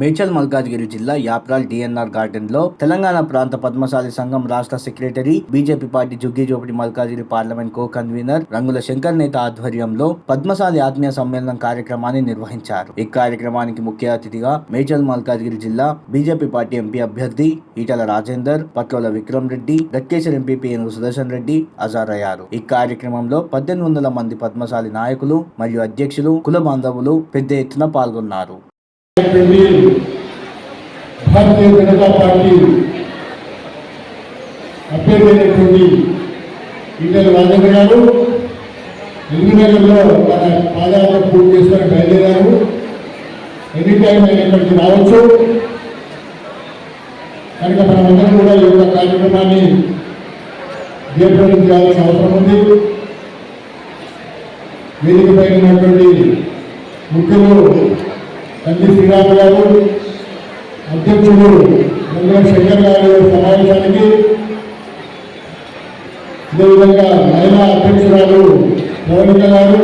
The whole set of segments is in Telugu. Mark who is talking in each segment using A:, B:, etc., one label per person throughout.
A: మేచల్ మల్కాజ్గిరి జిల్లా యాప్రాల్ డిఎన్ఆర్ గార్డెన్లో తెలంగాణ ప్రాంత పద్మశాలి సంఘం రాష్ట్ర సెక్రటరీ బీజేపీ పార్టీ జుగ్గి జోపిడి Malkajgiri parliament co convener Rangula Shankar నేత ఆధ్వర్యంలో పద్మశాలి ఆత్మీయ సమ్మేళనం కార్యక్రమాన్ని నిర్వహించారు. ఈ కార్యక్రమానికి ముఖ్య అతిథిగా మేచల్ మల్కాజ్గిరి జిల్లా బీజేపీ పార్టీ ఎంపీ అభ్యర్థి ఈటల రాజేందర్ పట్లోల విక్రమ్ రెడ్డి గట్కేశ్వర్ ఎంపీ ఏనుగు సుదర్శన్ రెడ్డి హాజరయ్యారు. ఈ కార్యక్రమంలో పద్దెనిమిది వందల మంది పద్మశాలి నాయకులు మరియు అధ్యక్షులు కుల బాంధవులు పెద్ద ఎత్తున పాల్గొన్నారు.
B: భారతీయ జనతా పార్టీ అభ్యర్థి అయినటువంటి ఈటల రాజేంద్ర గారు ఎల్బీనగర్లో తన పాదయాత్ర పూర్తి చేసుకొని బయలుదేరారు. ఎనీ టైం ఆయన ఇక్కడికి రావచ్చు. కనుక మనమందరం కూడా ఈ యొక్క కార్యక్రమాన్ని దీర్ఘం చేయాల్సిన అవసరం ఉంది. వేదిక పైన ఉన్నటువంటి ముఖ్యులు తండ్రి శ్రీరాము గారు అధ్యక్షుడు మంగళ శంకర్ గారి సమావేశానికి అదేవిధంగా మహిళా అధ్యక్షురాలు ప్రవణిక గారు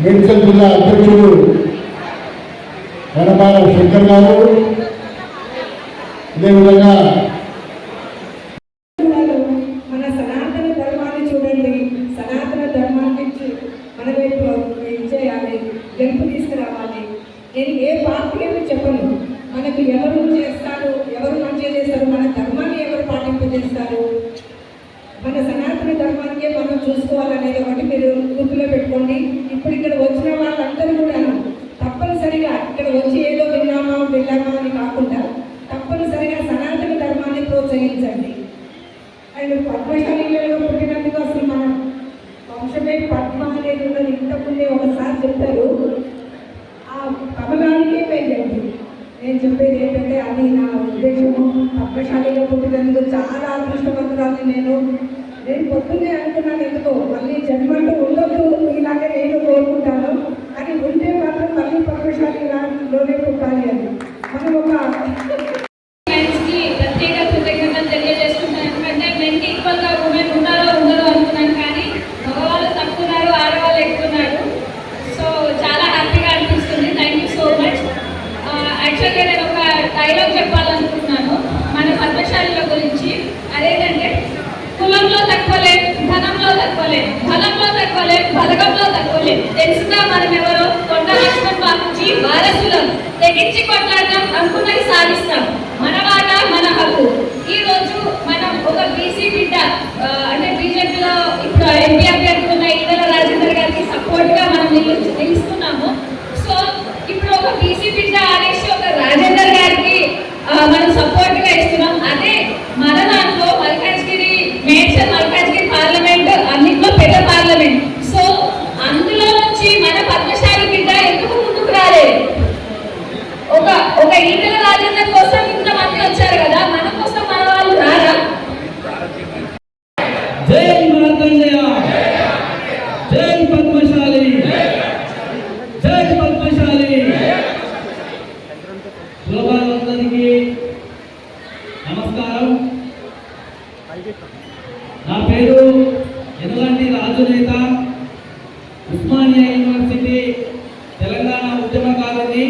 B: మేడ్చల్ జిల్లా అధ్యక్షుడు వనపాల శంకర్ గారు అదేవిధంగా
C: ఉన్నారు. మన సనాతన ధర్మాన్ని చూడండి సనాతన ధర్మాన్ని చూ- మన వైపు ఇచ్చేయాలి గెలుపు తీసుకురావాలి నేను ఏ పార్టీ అని చెప్పను మనకు ఎవరు చేస్తారు ఎవరు మంచిగా చేస్తారు మన ధర్మాన్ని ఎవరు పాటింపజేస్తారు మన సనాతన ధర్మానికే మనం చూసుకోవాలనేది ఒకటి మీరు గుర్తులో పెట్టుకోండి ఇప్పుడు ఇక్కడ వచ్చిన వాళ్ళందరూ కూడా తప్పనిసరిగా ఇక్కడ వచ్చి ఏదో విన్నామా వెళ్ళామా అని కాకుండా తప్పనిసరిగా సనాతన ధర్మాన్ని ప్రోత్సహించండి అండ్ పద్మశాలిలో పుట్టినందుకు అసలు మనం వంశమే పద్మ అనేది ఉన్నది ఇంతకుముందే ఒకసారి చెప్పారు ఆ కమలానికే వెళ్ళండి నేను చెప్పేది ఏంటంటే అది నా ఉద్దేశము పుట్టినందుకు చాలా అదృష్టవంతురాలు నేను. నేను పొద్దున్నే అనుకున్నాను ఎందుకో మళ్ళీ జన్మంటూ ఉండొద్దు ఇలాగే నేను కోరుకుంటాను. కానీ ఉంటే మాత్రం మళ్ళీ పద్మశాలిలోనే పుట్టాలి అని మనం ఒక
D: మెన్స్కి ప్రత్యేక కృతజ్ఞతలు తెలియజేస్తున్నాను ఎందుకంటే మెన్కి ఈక్వల్గా ఉమెన్ ఉన్నారో ఉండరో అనుకున్నాను కానీ మగవాళ్ళు తక్కున్నారు ఆడవాళ్ళు ఎక్కున్నారు సో చాలా హ్యాపీగా అనిపిస్తుంది థ్యాంక్ యూ సో మచ్ యాక్చువల్గా నేను ఒక డైలాగ్ చెప్పాలనుకుంటున్నాను మన పద్మశాలిల గురించి అదేంటంటే కులంలో తక్కువలే ధనంలో తక్కువలే బలంలో తక్కువలే బలగంలో తక్కువలే తెలుసుగా మనం ఎవరో కొండ లక్ష్మణ్ బాబుజీ వారసులం తెగించి కొట్లాడడం అనుకున్నది సాధిస్తాం మన వాట మన హక్కు ఈ రోజు మనం ఒక బీసీ బిడ్డ ఆ, అంటే బీజేపీలో ఇప్పుడు ఎంపీ అభ్యర్థి ఉన్న ఈటల రాజేందర్ గారికి సపోర్ట్గా మనం నిలు నిలుస్తున్నాము సో ఇప్పుడు ఒక బీసీ బిడ్డ అనేసి ఒక రాజేందర్ గారికి ఆ, మనం సపోర్ట్గా ఇస్తున్నాం అదే మన దాంట్లో మల్కాజ్గిరి మేడ్చల్ మల్కాజ్గిరి పార్లమెంట్ అన్నింటిలో పెద్ద పార్లమెంట్ సో అందులో నుంచి మన పద్మశాలి బిడ్డ ఎందుకు ముందుకు రాలేదు ఒక ఒక ఈటల రాజేందర్ కోసం ఇంతమంది వచ్చారు కదా మన కోసం మన వాళ్ళు రారా
E: జై మార్కండేయ జై పద్మశాలి జై పద్మశాలి శోభాలందరికీ నమస్కారం. నా పేరు ఎనలాంటి రాజు నేత ఉస్మానియా యూనివర్సిటీ తెలంగాణ ఉద్యమకారుని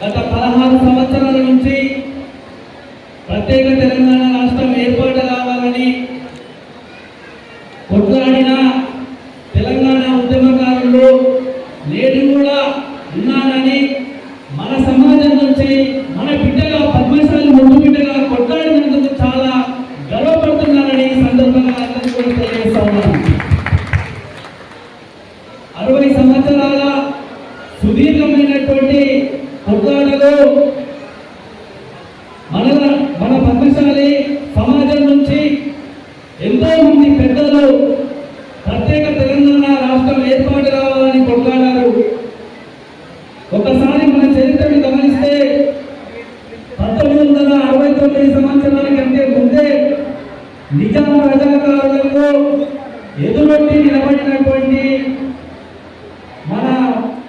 E: గత పదహారు సంవత్సరాల నుంచి ప్రత్యేక తెలంగాణ రాష్ట్రం ఏర్పాటు కావాలని కొట్లాడిన తెలంగాణ ఉద్యమకారులు నేడు కూడా ఉన్నారని మన సమాజం నుంచి మన బిడ్డగా పద్మశాలి ముందు బిడ్డగా కొట్లాడినందుకు చాలా గర్వపడుతున్నారని ఈ సందర్భంగా అందరికీ కూడా తెలియజేస్తా ఉన్నాను అరవై సంవత్సరాల సుదీర్ఘమైనటువంటి కొట్లాటలో మన పంపించాలి సమాజం నుంచి ఎంతో మంది పెద్దలు ప్రత్యేక తెలంగాణ రాష్ట్రం ఏర్పాటు రావాలని కొట్లాడారు ఒకసారి మన చరిత్రను గమనిస్తే పంతొమ్మిది వందల అరవై తొమ్మిది సంవత్సరాల కంటే ముందే నిజాం రజాకారులకు ఎదురొట్టి నిలబడినటువంటి మన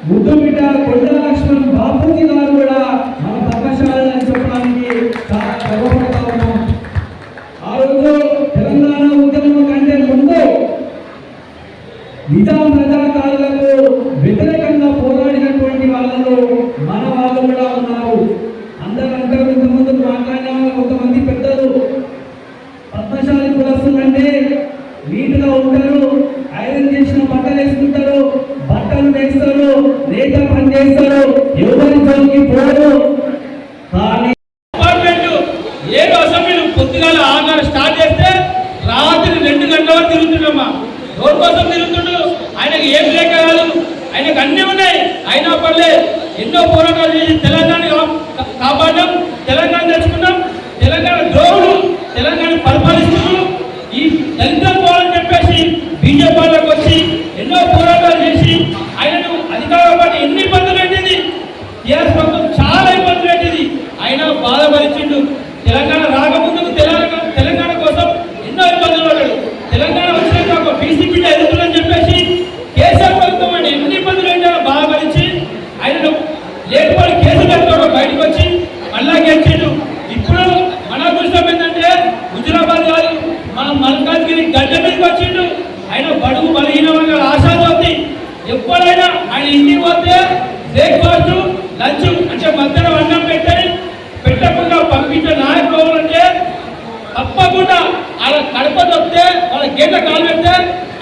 E: ముద్దు బిడ్డ కొండ లక్ష్మణ్ బాపూజీ గారు కూడా మన పద్మశాలని చెప్పడానికి చాలా గర్వపడతా ఉన్నాం ఆ రోజు తెలంగాణ ఉద్యమం కంటే ముందు నిజాం రజాకారులకు వ్యతిరేకంగా పోరాడినటువంటి వాళ్ళ
F: రెండు గంటల వరకు తిరుగుతుండమ్మా ఎవరి కోసం తిరుగుతుండు ఆయనకి ఏం లేక కాదు ఆయనకు అన్నీ ఉన్నాయి అయినా పర్లే ఎన్నో పోరాటాలు చేసి తెలంగాణ కా- కాపాడడం తెలంగాణ తెచ్చుకున్నాం తెలంగాణ ద్రోహులు తెలంగాణ పరిపాలిస్తున్నారు ఈ దళితం పోవాలని చెప్పేసి బీజేపీలోకి వచ్చి ఎన్నో పోరాటాలు చేసి ఆయనను అధికార పార్టీ ఎన్ని ఇబ్బందులు పెట్టింది టీఆర్ఎస్ ప్రభుత్వం చాలా ఇబ్బందులు పెట్టింది అయినా వచ్చిండు. తెలంగాణ రాకముందు తెలంగాణ తెలంగాణ కోసం ఎన్నో ఇబ్బందులు పడ్డాడు. తెలంగాణ వచ్చినాక ఒక బీసీపీ ఎదుగుతుందని చెప్పేసి కేసీఆర్ ప్రభుత్వం అంటే ఎన్ని ఇబ్బందులు ఏంటో బాధపరిచి ఆయన లేకపోతే కేసు పెట్టుకోవడం బయటకు వచ్చి మళ్ళా గెలిచిండు. ఇప్పుడు మన అదృష్టం ఏంటంటే హుజురాబాద్ కాదు మన మల్కాజ్గిరి గడ్డ మీదకి వచ్చిండు. ఆయన బడుగు బలహీనంగా ఆశాజ్యోతి. ఎప్పుడైనా ఆయన ఇంటికి పోతే బ్రేక్ఫాస్ట్ లంచ్ అంటే మధ్యాహ్నం అన్నం పెట్టని పెట్టకుండా పంపించే నాయకులు ఎవరంటే తప్పకుండా వాళ్ళ కడప తప్పితే వాళ్ళ గేట కాలు పెడితే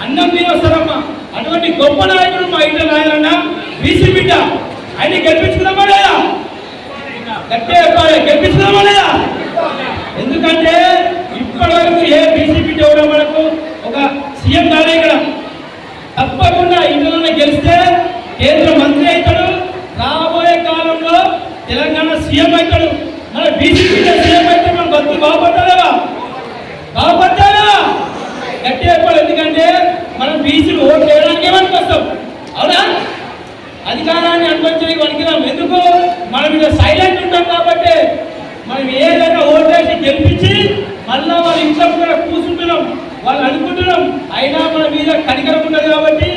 F: అన్నం తిని వస్తారమ్మా అటువంటి గొప్ప నాయకుడు మా ఇంటి నాయనన్న బీసీ బిడ్డ. ఆయన గెలిపించుకున్నామా లేదా? గట్టే గెలిపించుకున్నామా లేదా ఎందుకంటే ఇప్పటివరకు ఏ బీసీ బిడ్డ కూడా మనకు ఒక సీఎం కాలే ఇక్కడ తప్పకుండా ఇందులోనే గెలిస్తే కేంద్ర మంత్రి అవుతాడు రాబోయే కాలంలో తెలంగాణ సీఎం అవుతాడు మన బీసీ సీఎం అయితే మన బతుకు బాగుపడ్డారా బాగుపడ్డారా గట్టి చెప్పాలి ఎందుకంటే మనం బీసీలు ఓటు వేయడానికి వస్తాం అవునా అధికారాన్ని అనుభవించడానికి వణికినాం ఎందుకు మనం ఇలా సైలెంట్ ఉంటాం కాబట్టి మనం ఏదైనా ఓటేసి గెలిపించి మళ్ళా వాళ్ళ ఇంట్లో కూడా కూర్చుంటున్నాం వాళ్ళు అనుకుంటున్నాం అయినా మన మీద కనికరం ఉన్నది కాబట్టి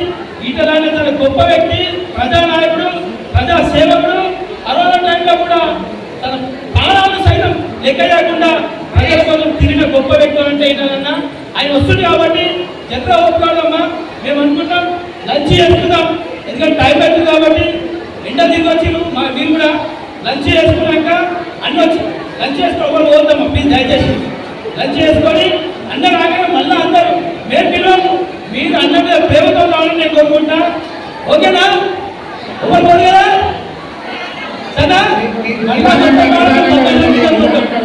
F: ఈటలాంటి తన గొప్ప వ్యక్తి ప్రజానాయకుడు ప్రజా సేవకుడు కరోనా టైంలో కూడా తన ప్రాణాలు సైతం లెక్క లేకుండా ప్రజల కోసం తిరిగిన గొప్ప వ్యక్తులు అంటే ఏంటన్నా ఆయన వస్తుంది కాబట్టి ఎక్కడ ఒప్పుకోవాలమ్మా మేము అనుకుంటాం లంచ్ చేసుకుందాం ఎందుకంటే టైం అవుతుంది కాబట్టి ఎండ దిగి మా మీరు కూడా లంచ్ చేసుకున్నాక అన్ని వచ్చి లంచ్ చేసుకుని ఒకరు పోతాం ప్లీజ్ దయచేసి లంచ్ చేసుకొని అందరు రాగానే మళ్ళీ అందరూ మేము పిల్లలు మీరు అన్న మీద ప్రేమతో రావాలని నేను కోరుకుంటా ఓకేనా ఎవరు పోదు కదా సరేనా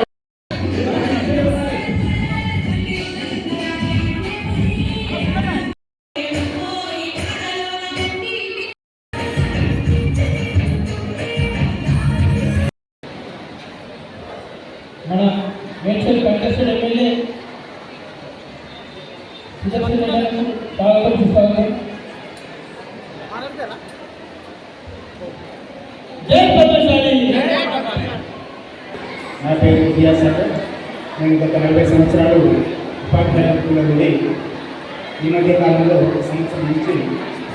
F: మన మేడ్చల్ కంటెస్టెడ్ ఎమ్మెల్యే స్వాగతం సుస్వాగతం. జై
G: నా పేరు విద్యాసాగర్ నేను గత నలభై సంవత్సరాలు ఉపాధ్యాయులుగా ఉండి ఈ మధ్య కాలంలో సంవత్సరం నుంచి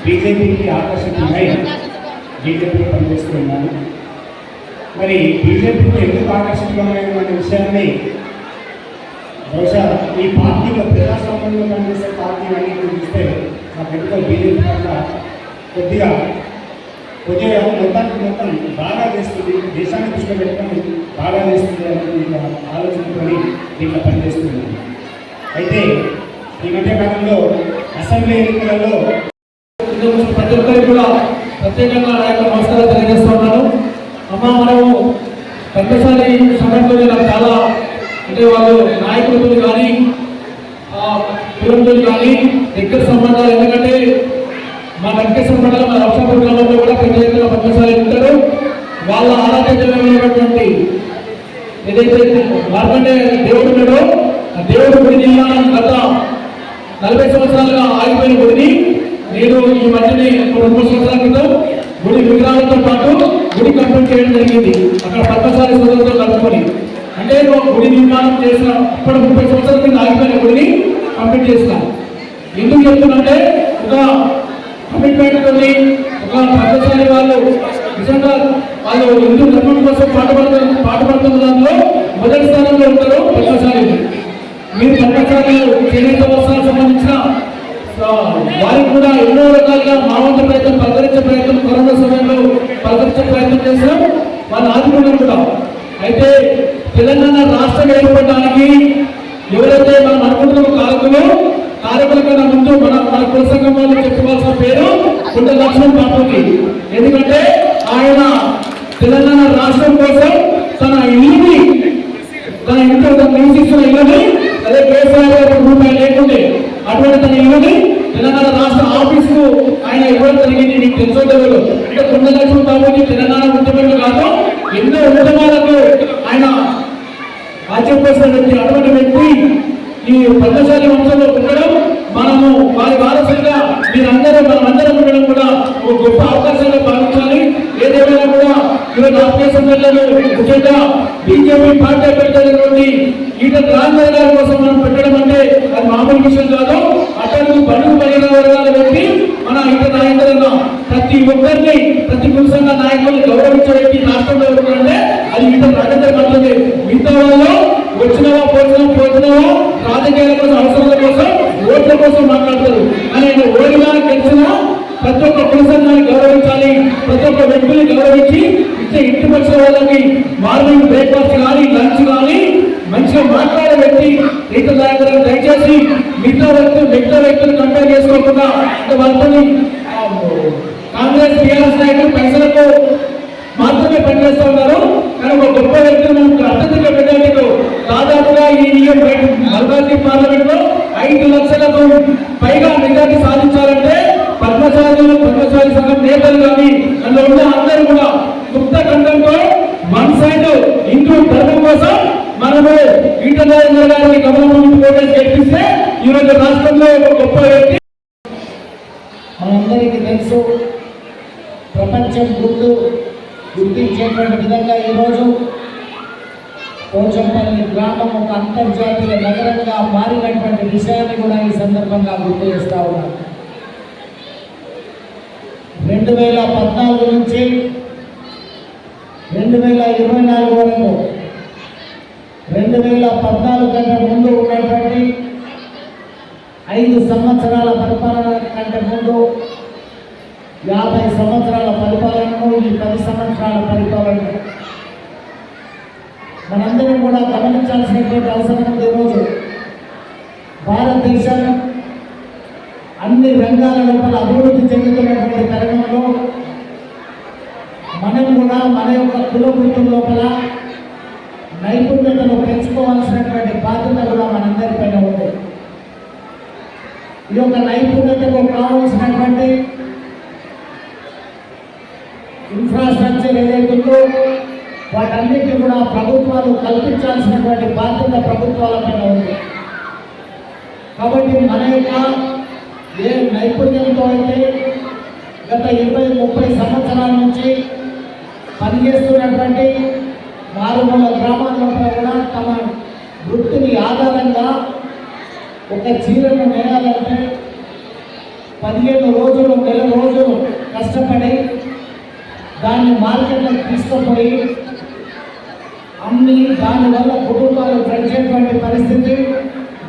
G: బీజేపీకి ఆకర్షితమై బీజేపీలో పనిచేస్తున్నాను మరి బీజేపీకి ఎందుకు ఆకర్షితమైన అనే విషయాన్ని బహుశా ఈ పార్టీలో ప్రజాస్వామ్యంలో పనిచేసే పార్టీ అన్ని చూస్తే నాకు ఎందుకో బీజేపీ పట్ల కొద్దిగా కొద్దిగా మొత్తానికి మొత్తం బాగా చేస్తుంది. దేశాన్ని దృష్టిలో పెట్టుకొని బాగా చేస్తుంది అనేది ఆలోచనతో దీంట్లో పనిచేస్తుంది అయితే ఈ మధ్య కాలంలో అసెంబ్లీ ఎన్నికలలో
F: ప్రతి ఒక్కరికి కూడా ప్రత్యేకంగా నా యొక్క నమస్కారం తెలియజేస్తున్నాను అమ్మ మనము పెద్దసారి సమయంలో నాకు చాలా అంటే వాళ్ళు నాయకులతో కానీ కులంతో కానీ దగ్గర సంబంధాలు ఎందుకంటే మా వెంకటేశ్వర మండలం మా లక్షపూర్ గ్రామంలో కూడా పెద్ద ఎత్తున పద్మశాలి ఉంటారు. వాళ్ళ ఆరాధ్యమైనటువంటి ఏదైతే మార్కండే దేవుడు ఉన్నాడో ఆ దేవుడు గుడి నిర్మాణం గత నలభై సంవత్సరాలుగా ఆగిపోయిన గుడిని నేను ఈ మధ్యనే రెండు మూడు సంవత్సరాల క్రితం గుడి విగ్రహాలతో పాటు గుడి కంప్లీట్ చేయడం జరిగింది. అక్కడ పద్మశాలి సోదరులతో కలుపుకొని అంటే నేను గుడి నిర్మాణం చేసిన అప్పుడు ముప్పై సంవత్సరాల కింద ఆగిపోయిన గుడిని కంప్లీట్ చేసిన. ఎందుకు చెప్తున్నంటే ఒక కమిట్మెంట్ తోని ఒక పద్మశాలి వాళ్ళు నిజంగా వాళ్ళు హిందూ ధర్మం కోసం పాటుపడుతున్న పాటుపడుతున్న దాంట్లో మొదటి స్థానంలో ఉంటారు పద్మశాలి మీరు పట్టణాలు చేనేత వస్త్రాలకు సంబంధించిన వారికి కూడా ఎన్నో రకాలుగా మా ప్రయత్నం పలకరించే ప్రయత్నం కరోనా సమయంలో పలకరించే ప్రయత్నం చేసినాం వాళ్ళు ఆదుకున్నారు కూడా. అయితే తెలంగాణ రాష్ట్రం ఏర్పడడానికి ఎవరైతే మనం అనుకుంటున్న కాలకులో కారకుల కన్నా ముందు మన మన కుల సంఘం వాళ్ళు చెప్పుకోవాల్సిన పేరు కుంట లక్ష్మణ్ బాపుకి ఎందుకంటే ఆయన తెలంగాణ రాష్ట్రం కోసం తన ఇల్లుని తన ఇంట్లో తన నివసిస్తున్న ఇల్లుని అదే కేసీఆర్ గారు రూపాయలు లేకుండే
E: అటువంటి తన ఇల్లుని తెలంగాణ రాష్ట్ర ఆఫీస్కు ఆయన ఇవ్వడం జరిగింది. మీకు తెలుసో తెలియదు. అంటే కొండ లక్ష్మణ్ బాబుకి తెలంగాణ ఉద్యమంలో కాదు ఎన్నో ఉద్యమాలకు ఆయన ఆచరిపోసిన వ్యక్తి. అటువంటి వ్యక్తి ఈ పద్మశాలి వంశంలో ఉండడం మనము వారి వారసులుగా మీరందరూ మనమందరం ఉండడం కూడా ఒక గొప్ప అవకాశంగా భావించాలి. ఏదేమైనా కూడా ఈరోజు ఆఫీసం పిల్లలు ముఖ్యంగా బీజేపీ పార్టీ పెట్టినటువంటి ఈట రాజధాని గారి కోసం మనం పెట్టడం అంటే అది మామూలు విషయం కాదు. అతను బడుగు పడిన వర్గాలు పెట్టి మన ఈట నాయకులను ప్రతి ఒక్కరిని ప్రతి పురుషంగా నాయకులను గౌరవించడానికి రాష్ట్రంలో ఎవరు అంటే అది ఈట రాజేంద్ర మాత్రమే మిగతా వాళ్ళు వచ్చినవా పోచినా పోచినవా రాజకీయాల కోసం అవసరాల కోసం ఓట్ల కోసం మాట్లాడతారు కానీ ఆయన ఓడినా గెలిచినా ప్రతి ఒక్క పురుషాన్ని గౌరవించాలి ప్రతి ఒక్క వ్యక్తిని గౌరవించి ఇచ్చే ఇంటి వచ్చిన వాళ్ళకి మార్నింగ్ బ్రేక్ఫాస్ట్ కానీ లంచ్ కానీ మంచిగా మాట్లాడే వ్యక్తి రీత నాయకులను దయచేసి మిగతా వ్యక్తులు మిగతా వ్యక్తులు కంపేర్ చేసుకోకుండా అంటే వాళ్ళని ఆ, కాంగ్రెస్ టీఆర్ఎస్ నాయకులు పైసలకు మాత్రమే పనిచేస్తూ ఉన్నారు కానీ ఒక గొప్ప వ్యక్తి మనకు అత్యధిక మెజార్టీతో దాదాపుగా ఈ నియోజక మల్కాజ్గిరి పార్లమెంట్లో ఐదు లక్షలకు పైగా మెజార్టీ సాధించాలంటే పద్మశాలి పద్మశాలి సంఘం నేతలు కానీ అందులో ఉన్న అందరూ కూడా గుప్త ఖండంతో వన్ సైడ్ హిందూ ధర్మం కోసం మనము ఈటల గారికి గవర్నమెంట్ ఓటేసి గెలిపిస్తే ఈ రోజు రాష్ట్రంలో ఒక గొప్ప వ్యక్తి.
H: మనందరికీ తెలుసు ప్రపంచం గుర్తు గుర్తించేటువంటి విధంగా ఈరోజు పోచంపల్లి గ్రామం ఒక అంతర్జాతీయ నగరంగా మారినటువంటి విషయాన్ని కూడా ఈ సందర్భంగా గుర్తు చేస్తూ ఉన్నాను. రెండు వేల పద్నాలుగు నుంచి రెండు వేల ఇరవై నాలుగు రెండు వేల పద్నాలుగు కంటే ముందు ఉన్నటువంటి ఐదు సంవత్సరాల పరిపాలన కంటే ముందు యాభై సంవత్సరాల పరిపాలనను ఈ పది సంవత్సరాల పరిపాలన. మనందరం కూడా గమనించాల్సినటువంటి అవసరం ఉంది ఈరోజు. భారతదేశం అన్ని రంగాల లోపల అభివృద్ధి చెందుతున్నటువంటి తరుణంలో మనం కూడా మన యొక్క కుల వృత్తుల లోపల నైపుణ్యతను పెంచుకోవాల్సినటువంటి బాధ్యత కూడా మనందరిపైన ఉంది. ఈ యొక్క నైపుణ్యతకు కావాల్సినటువంటి ఇన్ఫ్రాస్ట్రక్చర్ ఏదైతుందో వాటన్నిటిని కూడా ప్రభుత్వాలు కల్పించాల్సినటువంటి బాధ్యత ప్రభుత్వాల పైన ఉంది. కాబట్టి మన యొక్క ఏ నైపుణ్యంతో అయితే గత ఇరవై ముప్పై సంవత్సరాల నుంచి పనిచేస్తున్నటువంటి మారుమూల గ్రామాల్లో కూడా తమ వృత్తిని ఆధారంగా ఒక చీరను నేయాలంటే పదిహేను రోజులు నెల రోజులు కష్టపడి దాన్ని మార్కెట్లోకి తీసుకుపోయి అమ్మి దానివల్ల కుటుంబాలు గడిచేటువంటి పరిస్థితి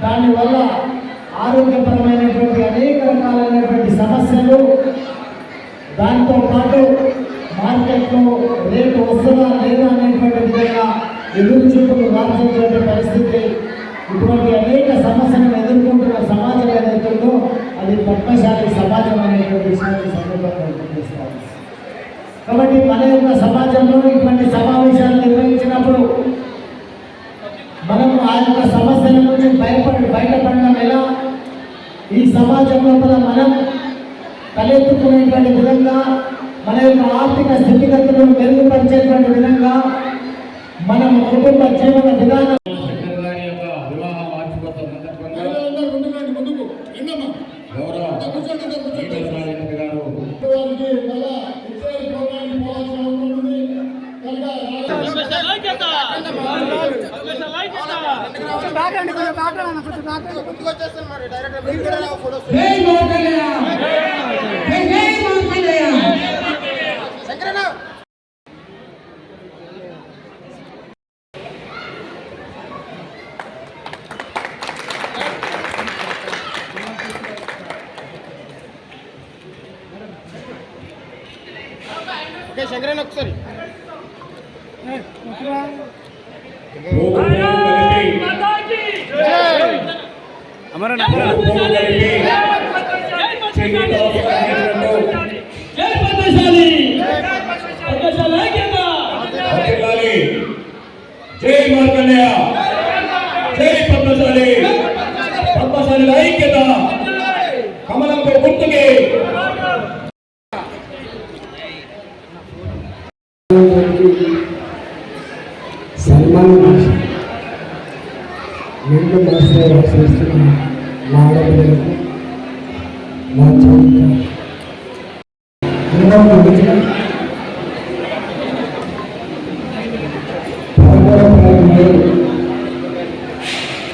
H: దానివల్ల ఆరోగ్యపరమైనటువంటి అనేక రకాలైనటువంటి సమస్యలు దాంతో పాటు మార్కెట్లో రేటు వస్తుందా లేదా అనేటువంటి విధంగా ఎదురు చూపులు రాల్సినటువంటి పరిస్థితి. ఇటువంటి అనేక సమస్యలను ఎదుర్కొంటున్న సమాజం ఏదైతుందో అది పద్మశాలి సమాజం అనేటువంటి విషయాన్ని సందర్భంగా కాబట్టి మన యొక్క సమాజంలో ఇటువంటి సమావేశాలు నిర్వహించినప్పుడు మనం ఆ యొక్క సమస్యల నుంచి బయటపడి బయటపడడం ఎలా? ఈ సమాజం లోపల మనం తలెత్తుకునేటువంటి విధంగా మన యొక్క ఆర్థిక స్థితిగతులను మెరుగుపరిచేటువంటి విధంగా మనం కుటుంబ జీవన విధానం.
I: శంకర్ గారి యొక్క వివాహ వార్షికోత్సవ సందర్భంగా గౌరవ ఈటల రాజేంద్ర గారు
E: జై పద్మశాలి పద్మశాలి ఐక్యత
J: వర్ధిల్లాలి. జై మార్కండేయ జై పద్మశాలి పద్మశాలి ఐక్యత
I: కప్పు గుర్తుకి
K: సన్మానం చేసి రెండు చేస్తున్న మా ఆడపిల్లలకు మా చదువు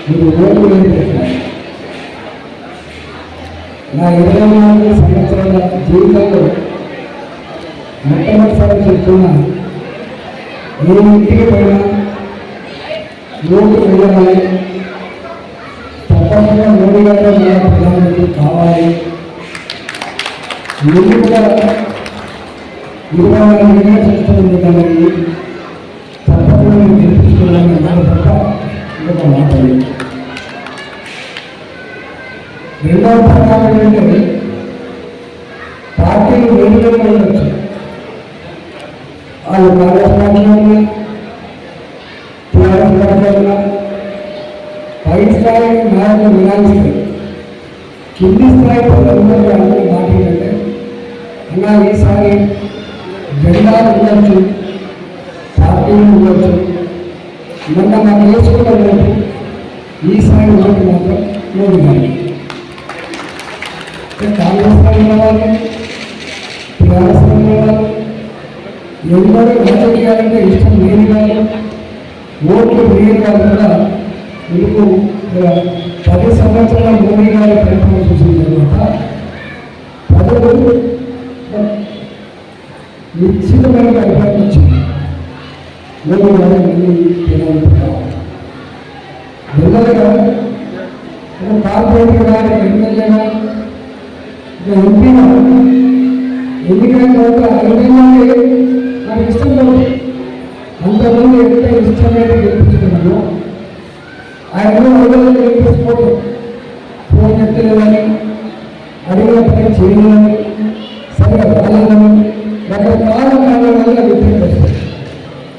K: మీరు ఓట్లు నా ఇరవై నాలుగు సంవత్సరాల జీవితంలో మొట్టమొదటిసారి చెప్తున్నా నేను ఇంటికి పోయినా ఓటు వేయాలి ఎన్నికల్లో మోడీ గారు ప్రధానమంత్రి కావాలి ముందు కూడా ఇరవై నాలుగు చేస్తుంది కాబట్టి తప్పకుండా నేను గెలిపించుకోవాలని అన్నారు తప్ప ఇంకొక మాట రెండవ ప్రకారం ఏంటంటే పార్టీలు వేరుగా ఉండొచ్చు వాళ్ళు కాంగ్రెస్ పార్టీలో ఉన్నా టీఆర్ఎస్ పార్టీలో ఉన్నా పై స్థాయి నాయకులు వినాల్సింది కింది స్థాయి ప్రజలందరూ అందరూ మాట ఏంటంటే అన్నా ఈసారి జెండాలు ఉండొచ్చు పార్టీలు ఉండొచ్చు మొన్న మాకు వేసుకున్న ఓటు ఈసారి ఓటు మాత్రం మోడీ గారికి కాంగ్రెస్ పార్టీ వాళ్ళు టీఆర్ఎస్ పార్టీ వాళ్ళు ఎవరు రాజకీయాలంటే ఇష్టం లేని వాళ్ళు ఓట్లు లేని వాళ్ళు కూడా మీకు పది సంవత్సరాల మోడీ గారి పరిపాలన చూసిన తర్వాత ప్రజలు నిశ్చితమైన పరిపాలన వచ్చింది. మోడీ గారి మళ్ళీ కార్పొరేటర్ గారి ఎమ్మెల్యేగా ఎంపీగా ఎన్నికైన తర్వాత ఎమ్మెల్యే నాకు ఇష్టం లేదు అంతమంది ఎంత ఇష్టమైతే గెలిపించుకున్నాను ఆయన ఐదు గెలిపించుకోవడం ఫోన్ ఎత్తలేదని అడిగిన పని చేయలేదని సరిగా రాలేదని రకరకాల కారణాల వల్ల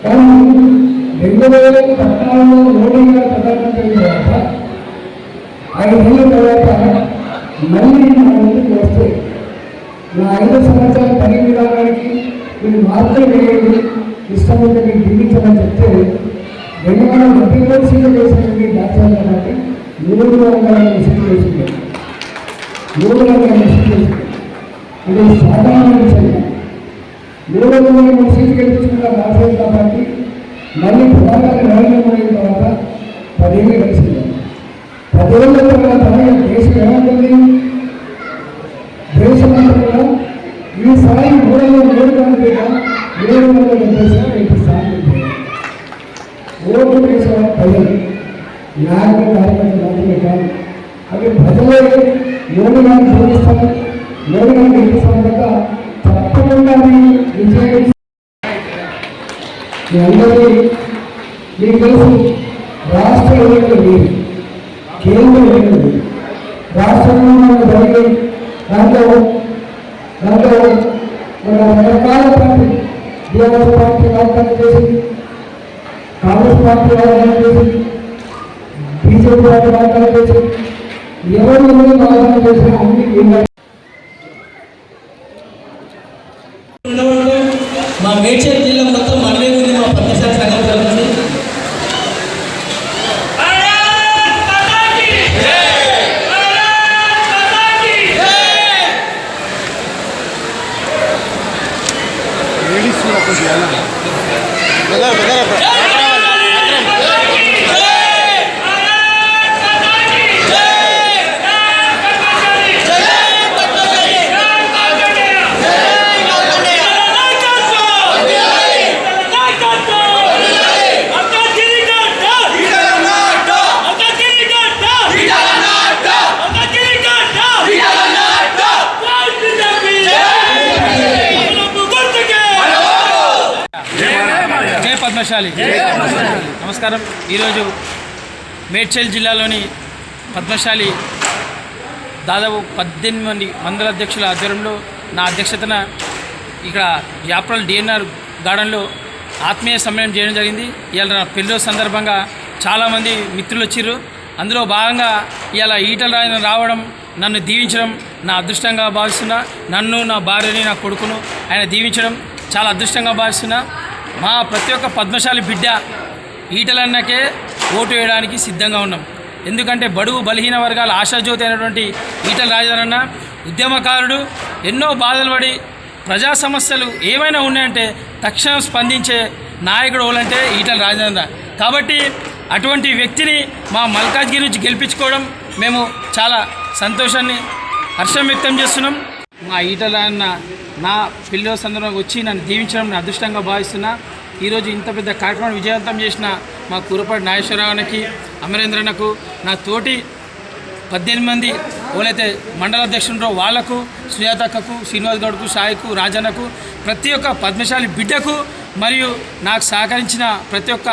K: కానీ రెండు వేల పద్నాలుగులో మోడీ గారు ప్రధానమంత్రి అయిన తర్వాత ఐదేళ్ళ తర్వాత మళ్ళీ మన ముందుకు వస్తే నా ఐదు సంవత్సరాల పని విధానానికి మీరు మార్పులు వేయండి ఇష్టం ఉంటే మీకు దిగించమని చెప్తే రెండు వందల ముప్పై మూడు సీట్లు చేసినటువంటి దాచారు కాబట్టి మూడు వందల సీట్లు చేసింది మూడు వందల సీట్లు చేసింది ఇది సాధారణ విషయం మూడు వందల మూడు సీట్లు గెలిపించుకున్న భారతీయ కాబట్టి మళ్ళీ ప్రధానమంత్రి నరేంద్ర మోడీ తర్వాత పదేళ్ళు కలిసింది పదేళ్ళ తర్వాత దేశం ఏమంటుంది దేశమంతా ఈ స్థాయి మూడు వందల మూడు కంటే ఏడు వందల డెబ్బై శాతం ఎనిమిది స్థానం ఓటు వేసిన ప్రజలు నాయకులు కార్యకర్తలు మాత్రమే కాదు అవి ప్రజలే మోడీ గారిని చూపిస్తాం మోడీ గారిని గెలిపిస్తాం కనుక తప్పకుండా విజయం మీ అందరికీ మీకు తెలుసు రాష్ట్ర ఎన్నికలు వేరు కేంద్ర ఎన్నికలు రాష్ట్రంలో మనం జరిగే దాంట్లో దాంట్లో మన రకరకాల పార్టీ బీఆర్ఎస్ పార్టీ వాగ్దానం చేసి కాంగ్రెస్ పార్టీ వాగ్దానం చేసి బీజేపీ పార్టీ వాళ్ళు చేసి ఎవరు ఎవరు వాగ్దానం చేసినా అన్ని
E: మా మేడ్చల్ జిల్లా మొత్తం
F: నమస్కారం. ఈరోజు మేడ్చల్ జిల్లాలోని పద్మశాలి దాదాపు పద్దెనిమిది మంది మండల అధ్యక్షుల ఆధ్వర్యంలో నా అధ్యక్షతన ఇక్కడ యాప్రల్ డిఎన్ఆర్ గార్డెన్లో ఆత్మీయ సమ్మేళనం చేయడం జరిగింది. ఇవాళ నా పెళ్ళి సందర్భంగా చాలామంది మిత్రులు వచ్చిర్రు. అందులో భాగంగా ఇవాళ ఈటల రాజేంద్ర రావడం నన్ను దీవించడం నా అదృష్టంగా భావిస్తున్నా. నన్ను నా భార్యని నా కొడుకును ఆయన దీవించడం చాలా అదృష్టంగా భావిస్తున్నా. మా ప్రతి ఒక్క పద్మశాలి బిడ్డ ఈటలన్నకే ఓటు వేయడానికి సిద్ధంగా ఉన్నాం. ఎందుకంటే బడుగు బలహీన వర్గాల ఆశాజ్యోతి అయినటువంటి ఈటల రాజధానన్న ఉద్యమకారుడు ఎన్నో బాధలు పడి ప్రజా సమస్యలు ఏమైనా ఉన్నాయంటే తక్షణం స్పందించే నాయకుడు ఎవరంటే ఈటల రాజేంద్ర కాబట్టి అటువంటి వ్యక్తిని మా మల్కాజ్గిరి నుంచి గెలిపించుకోవడం మేము చాలా సంతోషాన్ని హర్షం వ్యక్తం చేస్తున్నాం. మా ఈటల నా పిల్లల సందర్భంగా వచ్చి నన్ను దీవించడం నా అదృష్టంగా భావిస్తున్నా. ఈరోజు ఇంత పెద్ద కార్యక్రమం విజయవంతం చేసిన మా కురపాటి నాగేశ్వరరావునికి అమరేంద్రనకు నా తోటి పద్దెనిమిది మంది ఎవరైతే మండల అధ్యక్షుడు వాళ్ళకు సుజాతక్కకు శ్రీనివాస్ గౌడ్కు సాయికు రాజన్నకు ప్రతి ఒక్క పద్మశాలి బిడ్డకు మరియు నాకు సహకరించిన ప్రతి ఒక్క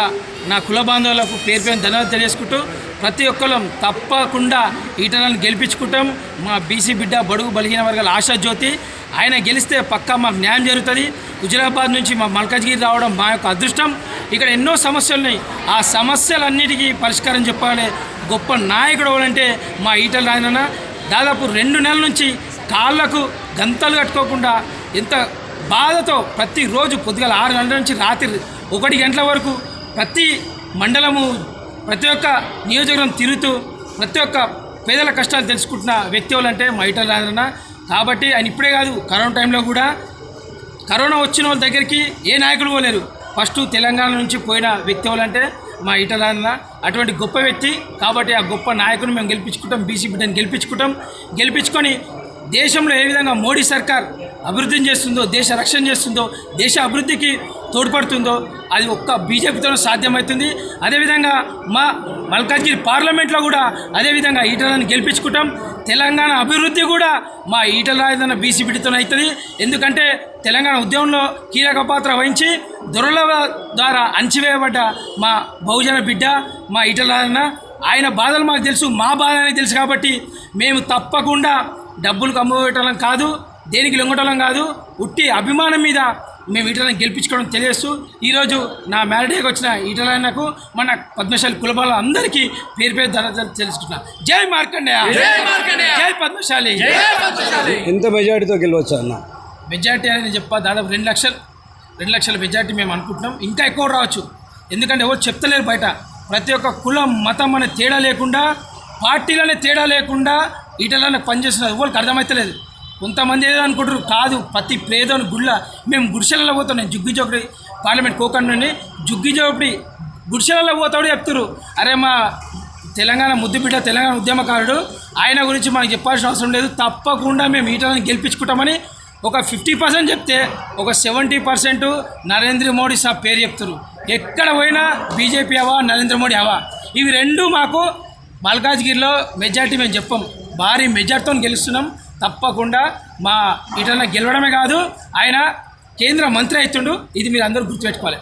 F: నా కుల బాంధవులకు పేరు పేరు ధన్యవాదాలు తెలియజేసుకుంటూ ప్రతి ఒక్కరం తప్పకుండా ఈటలను గెలిపించుకుంటాం. మా బీసీ బిడ్డ బడుగు బలిగిన వర్గాల ఆశాజ్యోతి ఆయన గెలిస్తే పక్కా మాకు న్యాయం జరుగుతుంది. హుజరాబాద్ నుంచి మా మల్కజ్గిరి రావడం మా యొక్క అదృష్టం. ఇక్కడ ఎన్నో సమస్యలు ఉన్నాయి ఆ సమస్యలన్నిటికీ పరిష్కారం చెప్పాలి. గొప్ప నాయకుడు ఎవరంటే మా ఈటల రాజన్న దాదాపు రెండు నెలల నుంచి కాళ్ళకు గంతలు కట్టుకోకుండా ఎంత బాధతో ప్రతిరోజు పొద్దుగల ఆరు గంటల నుంచి రాత్రి ఒకటి గంటల వరకు ప్రతి మండలము ప్రతి ఒక్క నియోజకవర్గం తిరుగుతూ ప్రతి ఒక్క పేదల కష్టాలు తెలుసుకుంటున్న వ్యక్తి వాళ్ళంటే మా ఈటల రాజన్న కాబట్టి ఆయన ఇప్పుడే కాదు కరోనా టైంలో కూడా కరోనా వచ్చిన వాళ్ళ దగ్గరికి ఏ నాయకులు పోలేరు. ఫస్ట్ తెలంగాణ నుంచి పోయిన వ్యక్తి వాళ్ళంటే మా ఇటలాన్న అటువంటి గొప్ప వ్యక్తి కాబట్టి ఆ గొప్ప నాయకుని మేము గెలిపించుకుంటాం బీసీ బిడ్డను గెలిపించుకుంటాం. గెలిపించుకొని దేశంలో ఏ విధంగా మోడీ సర్కార్ అభివృద్ధిని చేస్తుందో దేశ రక్షణ చేస్తుందో దేశ అభివృద్ధికి తోడ్పడుతుందో అది ఒక్క బీజేపీతోనే సాధ్యమవుతుంది. అదేవిధంగా మా మల్కాజ్గిరి పార్లమెంట్లో కూడా అదేవిధంగా ఈటలను గెలిపించుకుంటాం. తెలంగాణ అభివృద్ధి కూడా మా ఈటల రాజధాని బీసీ బిడ్డతోనే అవుతుంది. ఎందుకంటే తెలంగాణ ఉద్యమంలో కీలక పాత్ర వహించి దొరల ద్వారా అణచివేయబడ్డ మా బహుజన బిడ్డ మా ఈటల రాజన్న ఆయన బాధలు మాకు తెలుసు మా బాధ అనేది తెలుసు కాబట్టి మేము తప్పకుండా డబ్బులు కమ్మబెట్టడం కాదు దేనికి లొంగటం కాదు ఉట్టి అభిమానం మీద మేము ఈటలను గెలిపించుకోవడం తెలియస్తూ ఈరోజు నా మ్యారేడ్కి వచ్చిన ఈటలన్నకు మన పద్మశాలి కులబాల అందరికీ పేరు పేరు ధర తెలుసుకుంటున్నా. జై మార్కండేయ. జై పద్మశాలి.
L: ఎంత మెజారిటీతో గెలవచ్చు అన్న?
F: మెజార్టీ అనేది చెప్పా దాదాపు రెండు లక్షలు రెండు లక్షల మెజార్టీ మేము అనుకుంటున్నాం. ఇంకా ఎక్కువ రావచ్చు. ఎందుకంటే ఎవరు చెప్తలేరు బయట. ప్రతి ఒక్క కులం మతం అనే తేడా లేకుండా పార్టీలనే తేడా లేకుండా ఈటలనే పనిచేస్తున్నారు. ఎవరికి అర్థమవుతలేదు కొంతమంది ఏదో అనుకుంటారు కాదు ప్రతి ప్రేదోని గుళ్ళ మేము గుడిసెలలో పోతాం నేను జుగ్గి చౌకడి పార్లమెంట్ కోకండి నుండి జుగ్గి చౌకడి గుడిసెలలో పోతాడు చెప్తారు అరే మా తెలంగాణ ముద్దుబిడ్డ తెలంగాణ ఉద్యమకారుడు ఆయన గురించి మనకు చెప్పాల్సిన అవసరం లేదు తప్పకుండా మేము ఈటలను గెలిపించుకుంటామని ఒక ఫిఫ్టీ పర్సెంట్ చెప్తే ఒక సెవెంటీ పర్సెంట్ నరేంద్ర మోడీ సాబ్ పేరు చెప్తారు ఎక్కడ పోయినా బీజేపీ హవా నరేంద్ర మోడీ హవా? ఇవి రెండు మాకు మల్కాజ్గిరిలో మెజార్టీ మేము చెప్పాం. భారీ మెజార్టీతో గెలుస్తున్నాం. తప్పకుండా మా ఇటన గెలవడమే కాదు ఆయన కేంద్ర మంత్రి అవుతుండు. ఇది మీరు అందరూ గుర్తుపెట్టుకోవాలి.